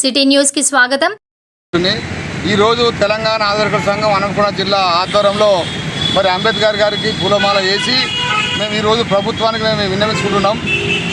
City న్యూస్కి స్వాగతం. ఉంది. ఈరోజు తెలంగాణ ఆదరకుల సంఘం అనంతపురం జిల్లా ఆధ్వర్యంలో మరి అంబేద్కర్ గారికి పూలమాల వేసి మేము ఈరోజు ప్రభుత్వానికి మేము విన్నవించుకుంటున్నాం.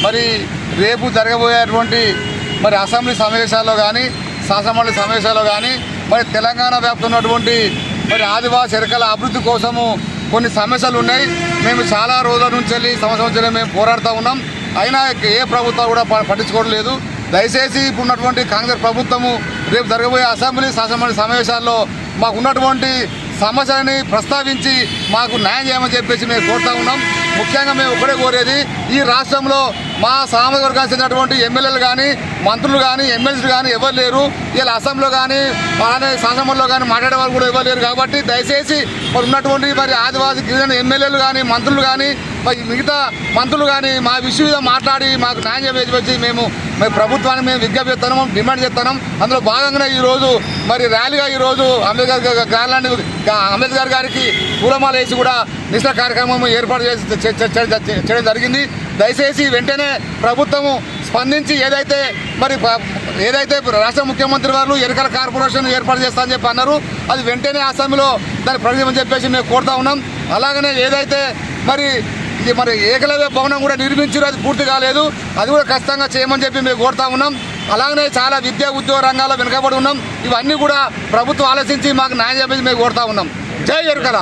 మరి రేపు జరగబోయేటువంటి మరి అసెంబ్లీ సమావేశాల్లో కానీ శాసనమండలి సమావేశాల్లో కానీ మరి తెలంగాణ వ్యాప్తున్నటువంటి మరి ఆదివాసీ ఎరకల అభివృద్ధి కోసము కొన్ని సమస్యలు ఉన్నాయి. మేము చాలా రోజుల నుంచి వెళ్ళి సంవత్సరం నుంచి మేము పోరాడుతూ ఉన్నాం. అయినా ఏ ప్రభుత్వం కూడా ప- పట్టించుకోవడం లేదు. దయచేసి ఇప్పుడు ఉన్నటువంటి కాంగ్రెస్ ప్రభుత్వము రేపు జరగబోయే అసెంబ్లీ శాసనమండలి సమావేశాల్లో మాకు ఉన్నటువంటి సమస్యలని ప్రస్తావించి మాకు న్యాయం చేయమని చెప్పేసి మేము కోరుతా ఉన్నాం. ముఖ్యంగా మేము ఒకటే కోరేది ఈ రాష్ట్రంలో మా సామాజిక వర్గానికి చెందినటువంటి ఎమ్మెల్యేలు కానీ మంత్రులు కానీ ఎమ్మెల్సీలు కానీ ఎవరు లేరు. వీళ్ళ అసెంబ్లీలో కానీ అలానే శాసనమండలిలో కానీ మాట్లాడే వాళ్ళు కూడా ఎవరు లేరు కాబట్టి దయచేసి మరి ఉన్నటువంటి మరి ఆదివాసీ గిరిజన ఎమ్మెల్యేలు కానీ మంత్రులు కానీ మిగతా మంత్రులు కానీ మా విషయం మీద మాట్లాడి మాకు న్యాయం చేసి వచ్చి మేము మరి ప్రభుత్వానికి మేము విజ్ఞప్తి చేస్తున్నాం డిమాండ్ చేస్తున్నాం. అందులో భాగంగానే ఈరోజు మరి ర్యాలీగా ఈరోజు అంబేద్కర్ గా- అంబేద్కర్ గారికి పూలమాల వేసి కూడా నిష్ఠ కార్యక్రమం ఏర్పాటు చేసి చేయడం జరిగింది. దయచేసి వెంటనే ప్రభుత్వము స్పందించి ఏదైతే మరి ఏదైతే రాష్ట్ర ముఖ్యమంత్రి వారు ఎన్నికల కార్పొరేషన్ ఏర్పాటు చేస్తా అని చెప్పి అన్నారు అది వెంటనే అసెంబ్లీలో దాన్ని ప్రకటించమని చెప్పేసి మేము కోరుతా ఉన్నాం. అలాగనే ఏదైతే మరి ఇది మరి ఏకలవ్య భవనం కూడా నిర్మించారు అది పూర్తి కాలేదు. అది కూడా ఖచ్చితంగా చేయమని చెప్పి మేము కోరుతా ఉన్నాం. అలాగనే చాలా విద్యా ఉద్యోగ రంగాల్లో వెనుకబడి ఉన్నాం. ఇవన్నీ కూడా ప్రభుత్వం ఆలోచించి మాకు న్యాయం చెప్పేసి మేము కోరుతా ఉన్నాం. జై ఎరుకల.